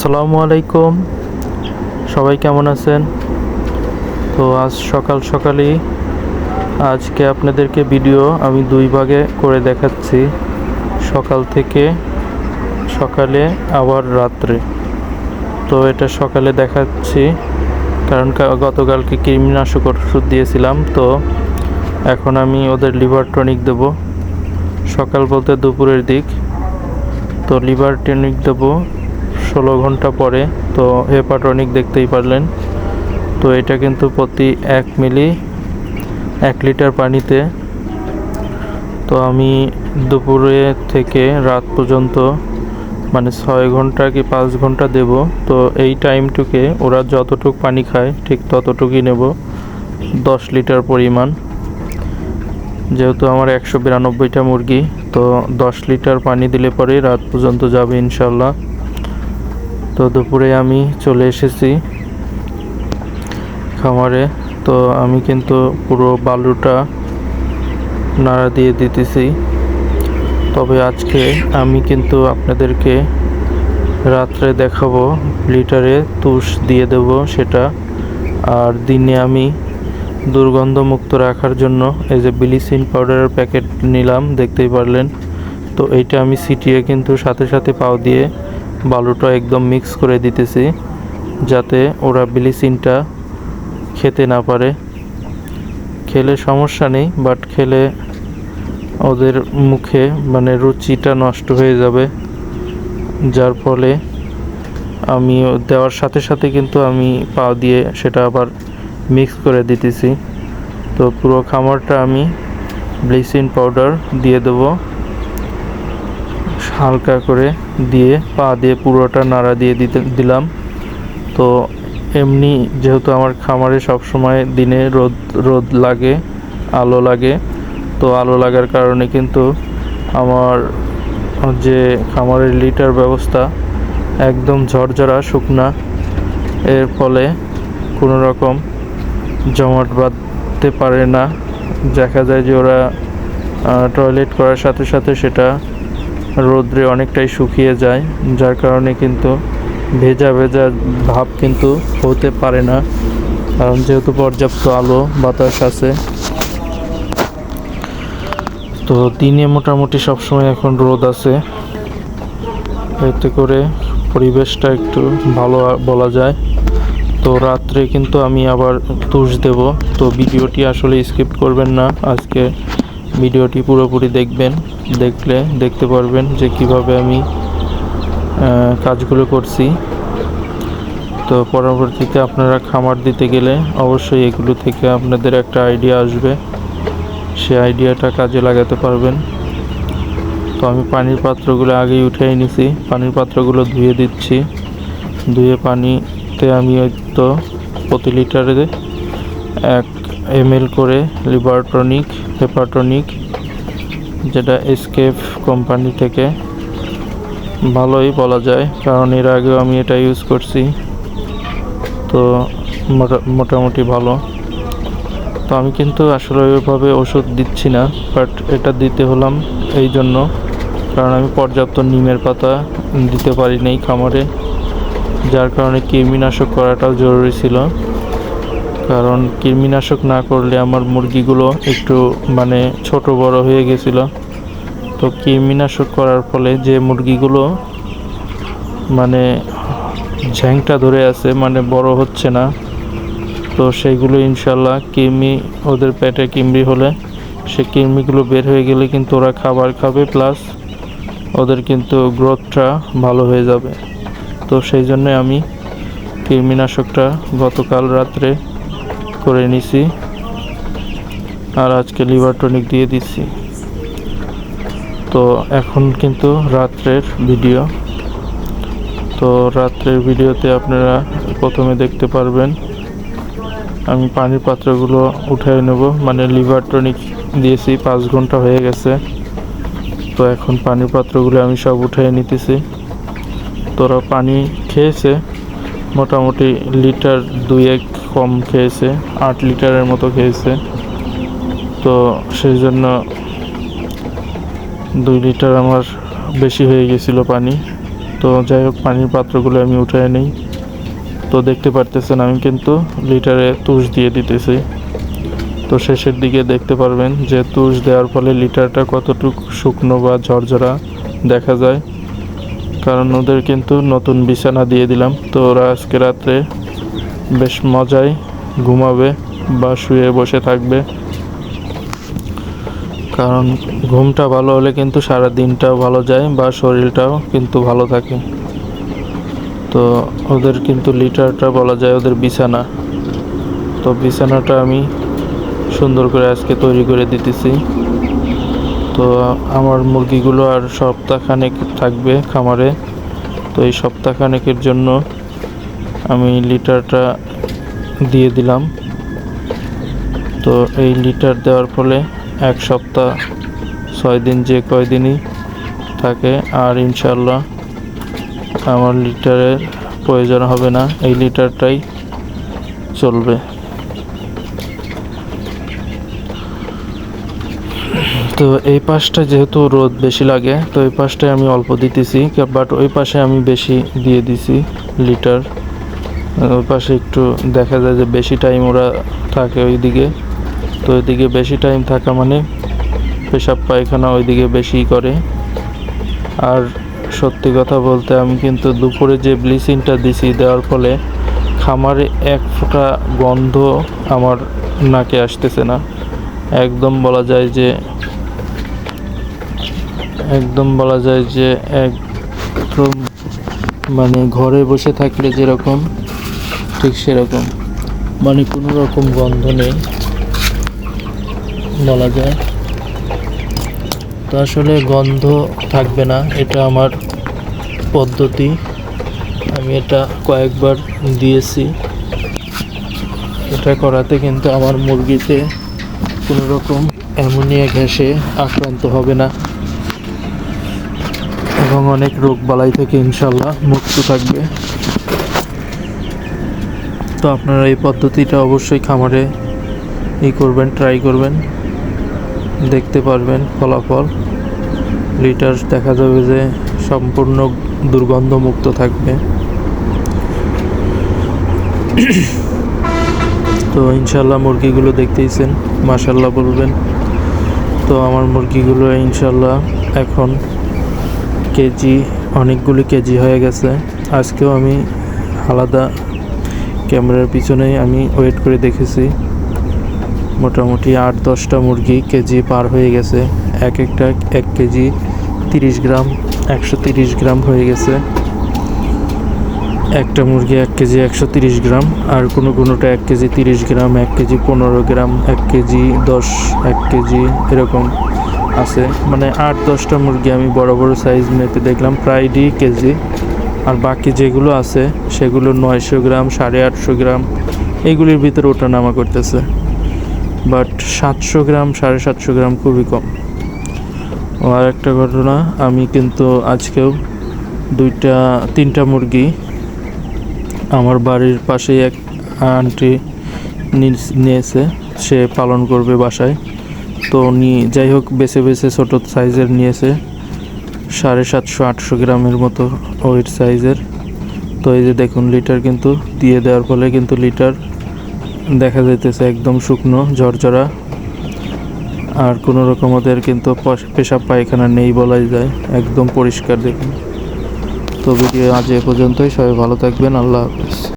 আসসালামু আলাইকুম। সবাই কেমন আছেন? তো আজ সকাল সকালই আজকে আপনাদেরকে ভিডিও আমি দুই ভাগে করে দেখাচ্ছি। সকাল থেকে সকালে, আবার রাত্রে। তো এটা সকালে দেখাচ্ছি, কারণ গতকালকে কৃমিনাশক ওষুধ দিয়েছিলাম। তো এখন আমি ওদের লিভার টনিক দেবো। সকাল বলতে দুপুরের দিক। তো লিভার টনিক দেবো ষোলো ঘণ্টা পরে, তো হেপাটনিক দেখতেই পারলেন। তো এটা কিন্তু প্রতি এক মিলি এক লিটার পানিতে। তো আমি দুপুরে থেকে রাত পর্যন্ত মানে ছয় ঘণ্টা কি পাঁচ ঘণ্টা দেব। তো এই টাইমটুকে ওরা যতটুক পানি খায়, ঠিক ততটুকুই নেব, দশ লিটার পরিমাণ। যেহেতু আমার একশো বিরানব্বইটা মুরগি, তো দশ লিটার পানি দিলে পরে রাত পর্যন্ত যাবে ইনশাল্লাহ। তো দুপুরে আমি চলে এসেছি খামারে। তো আমি কিন্তু পুরো বালুটা নাড়া দিয়ে দিতেছি। তবে আজকে আমি কিন্তু আপনাদেরকে রাত্রে দেখাবো, লিটারে তুষ দিয়ে দেব সেটা। আর দিনে আমি দুর্গন্ধমুক্ত রাখার জন্য এই যে বিলিসিন পাউডারের প্যাকেট নিলাম, দেখতেই পারলেন। তো এইটা আমি সিটিয়ে কিন্তু সাথে সাথে পাও দিয়ে বালুটা একদম মিক্স করে দিতেছি, যাতে ওরা ব্লিচিংটা খেতে না পারে। খেলে সমস্যা নেই বাট খেলে ওদের মুখে মানে রুচিটা নষ্ট হয়ে যাবে। যার ফলে আমি দেওয়ার সাথে সাথে কিন্তু আমি পা দিয়ে সেটা আবার মিক্স করে দিতেছি। তো পুরো খামারটা আমি ব্লিচিং পাউডার দিয়ে দেবো। হালকা করে দিয়ে, পা দিয়ে পুরোটা নাড়া দিয়ে দিতে, দিলাম। তো এমনি যেহেতু আমার খামারে সব সময় দিনে রোদ রোদ লাগে, আলো লাগে, তো আলো লাগার কারণে কিন্তু আমার যে খামারের লিটার ব্যবস্থা একদম ঝরঝরা, শুকনা, এর ফলে কোনো রকম জমাট বাঁধতে পারে না। দেখা যায় যে ওরা টয়লেট করার সাথে সাথে সেটা রোদ্রে অনেকটাই শুকিয়ে যায়, যার কারণে কিন্তু ভেজা ভেজা ভাব কিন্তু হতে পারে না। কারণ যেহেতু পর্যাপ্ত আলো, বাতাস আছে। তো দিনে মোটামুটি সবসময় এখন রোদ আছে। এতে করে পরিবেশটা একটু ভালো বলা যায়। তো রাত্রে কিন্তু আমি আবার তুষ দেব। তো ভিডিওটি আসলে স্কিপ করবেন না। আজকে ভিডিওটি পুরোপুরি দেখবেন, দেখলে দেখতে পারবেন যে কীভাবে আমি কাজগুলো করছি। তো পরবর্তীতে আপনারা খামার দিতে গেলে অবশ্যই এগুলো থেকে আপনাদের একটা আইডিয়া আসবে। সে আইডিয়াটা কাজে লাগাতে পারবেন। তো আমি পানির পাত্রগুলো আগেই উঠিয়ে নিছি। পানির পাত্রগুলো ধুয়ে দিচ্ছি। ধুয়ে পানিতে আমি তো প্রতি লিটারে এক এম করে লিভারটনিক হেপাটনিক যেটা এসকেপ কোম্পানি থেকে। ভালোই বলা যায়, কারণ এর আগেও আমি এটা ইউজ করছি। তো মোটা- মোটামুটি ভালো। তো আমি কিন্তু আসলে ওইভাবে ওষুধ দিচ্ছি না বাট এটা দিতে হলাম এই জন্য। কারণ আমি পর্যাপ্ত নিমের পাতা দিতে পারি নাই খামারে, যার কারণে কৃমিনাশক করাটাও জরুরি ছিল। কারণ কৃমিনাশক না করলে আমার মুরগিগুলো একটু মানে ছোট বড় হয়ে গেছিল। তো কৃমিনাশক করার ফলে যে মুরগিগুলো মানে ঝ্যাংটা ধরে আছে মানে বড় হচ্ছে না, তো সেইগুলো ইনশাল্লাহ কৃমি, ওদের পেটে কৃমি হলে সে কৃমিগুলো বের হয়ে গেলে কিন্তু ওরা খাবার খাবে, প্লাস ওদের কিন্তু গ্রোথটা ভালো হয়ে যাবে। তো সেই জন্য আমি কৃমিনাশকটা গতকাল রাত্রে করে নিছি। আর আজকে লিভার টনিক দিয়ে দিচ্ছি। তো এখন কিন্তু রাত্রের ভিডিও তো রাত্রের ভিডিওতে আপনারা প্রথমে দেখতে পারবেন, আমি পানির পাত্রগুলো উঠাই নেব। মানে লিভার টনিক দিয়েছি, পাঁচ ঘণ্টা হয়ে গেছে। তো এখন পানির পাত্রগুলো আমি সব উঠাই নিতেছি। তোরা পানি খেয়েছে? মোটামুটি লিটার দুই এক কম খেয়েছে, আট লিটারের মতো খেয়েছে। তো সেই জন্য দুই লিটার আমার বেশি হয়ে গেছিল পানি। তো যাই হোক, পানির পাত্রগুলো আমি উঠায় নিই। তো দেখতে পারতেছেন, আমি কিন্তু লিটারে তুষ দিয়ে দিতেছি। তো শেষের দিকে দেখতে পারবেন যে তুষ দেওয়ার ফলে লিটারটা কতটুকু শুকনো বা ঝরঝরা দেখা যায়। কারণ ওদের কিন্তু নতুন বিছানা দিয়ে দিলাম। তো ওরা আজকে রাত্রে বেশ মজায় ঘুমাবে বা শুয়ে বসে থাকবে। কারণ ঘুমটা ভালো হলে কিন্তু সারা দিনটাও ভালো যায় বা শরীরটাও কিন্তু ভালো থাকে। তো ওদের কিন্তু লিটারটা বলা যায় ওদের বিছানা। তো বিছানাটা আমি সুন্দর করে আজকে তৈরি করে দিতেছি। তো আমার মুরগিগুলো আর সপ্তাহখানেক থাকবে খামারে। তো এই সপ্তাহখানেকের জন্য আমি লিটারটা দিয়ে দিলাম। তো এই লিটার দেওয়ার ফলে এক সপ্তাহ, ছয় দিন যে কয়দিনই থাকে, আর ইনশাল্লাহ আমার লিটারের প্রয়োজন হবে না। এই লিটারটাই চলবে। তো এই পাশটা যেহেতু রোদ বেশি লাগে, তো এই পাশটায় আমি অল্প দিতেছি, বাট ওই পাশে আমি বেশি দিয়ে দিছি লিটার। ওই পাশে একটু দেখা যায় যে বেশি টাইম ওরা থাকে ওইদিকে। তো ওইদিকে বেশি টাইম থাকা মানে পেশাব পায়খানা ওইদিকে বেশি করে। আর সত্যি কথা বলতে আমি কিন্তু দুপুরে যে ব্লিচিংটা দিছি দেওয়ার ফলে খামারে এক ফোঁটা গন্ধ আমার নাকে আসতেছে না। একদম বলা যায় যে একদম বলা যায় যে একদম মানে ঘরে বসে থাকলে যেরকম, ঠিক সেরকম। মানে কোনো রকম গন্ধ নেই, বলা যায়। তো আসলে গন্ধ থাকবে না, এটা আমার পদ্ধতি। আমি এটা কয়েকবার দিয়েছি। এটা করাতে কিন্তু আমার মুরগিতে কোনো রকম অ্যামোনিয়া গ্যাসে আক্রান্ত হবে না। এবং অনেক রোগ বালাই থেকে ইনশাল্লাহ মুক্ত থাকবে। তো আপনারা এই পদ্ধতিটা অবশ্যই খামারে ই করবেন ট্রাই করবেন। দেখতে পারবেন ফলাফল। লিটার দেখা যাবে যে সম্পূর্ণ দুর্গন্ধমুক্ত থাকবে। তো ইনশাল্লাহ মুরগিগুলো দেখতেইছেন মাশাল্লাহ বলবেন। তো আমার মুরগিগুলো ইনশাল্লাহ এখন কেজি, অনেকগুলি কেজি হয়ে গেছে। আজকেও আমি আলাদা ক্যামেরার পিছনেই আমি ওয়েট করে দেখেছি। মোটামুটি আট, দশটা মুরগি কেজি পার হয়ে গেছে। এক একটা এক কেজি তিরিশ গ্রাম, একশো তিরিশ গ্রাম হয়ে গেছে। একটা মুরগি এক কেজি একশো তিরিশ গ্রাম, আর কোনো কোনোটা এক কেজি তিরিশ গ্রাম, এক কেজি পনেরো গ্রাম, এক কেজি দশ, এক কেজি এরকম। আছে। মানে আট, দশটা মুরগি আমি বড় বড় সাইজ মেপে দেখলাম, প্রায় ডি কেজি। আর বাকি যেগুলো আছে, সেগুলো নয়শো গ্রাম, সাড়ে আটশো গ্রাম, এগুলির ভিতরে ওঠা নামা করতেছে। বাট সাতশো গ্রাম, সাড়ে সাতশো গ্রাম খুবই কম। আর একটা ঘটনা, আমি কিন্তু আজকেও দুইটা, তিনটা মুরগি আমার বাড়ির পাশেই এক আন্টি নিয়েছে। সে পালন করবে বাসায়। তো উনি যাই হোক বেছে বেছে ছোটো সাইজের নিয়েছে। সাড়ে সাতশো, আটশো গ্রামের মতো ওয়েট সাইজের। তো এই যে দেখুন, লিটার কিন্তু দিয়ে দেওয়ার ফলে কিন্তু লিটার দেখা যাইতেছে একদম শুকনো, ঝরঝরা। আর কোনো রকম ওদের কিন্তু পেশাব পায়খানা নেই বলাই যায়, একদম পরিষ্কার দেখুন। তো ভিডিও আজ এ পর্যন্তই, সবাই ভালো থাকবেন, আল্লাহ হাফেজ।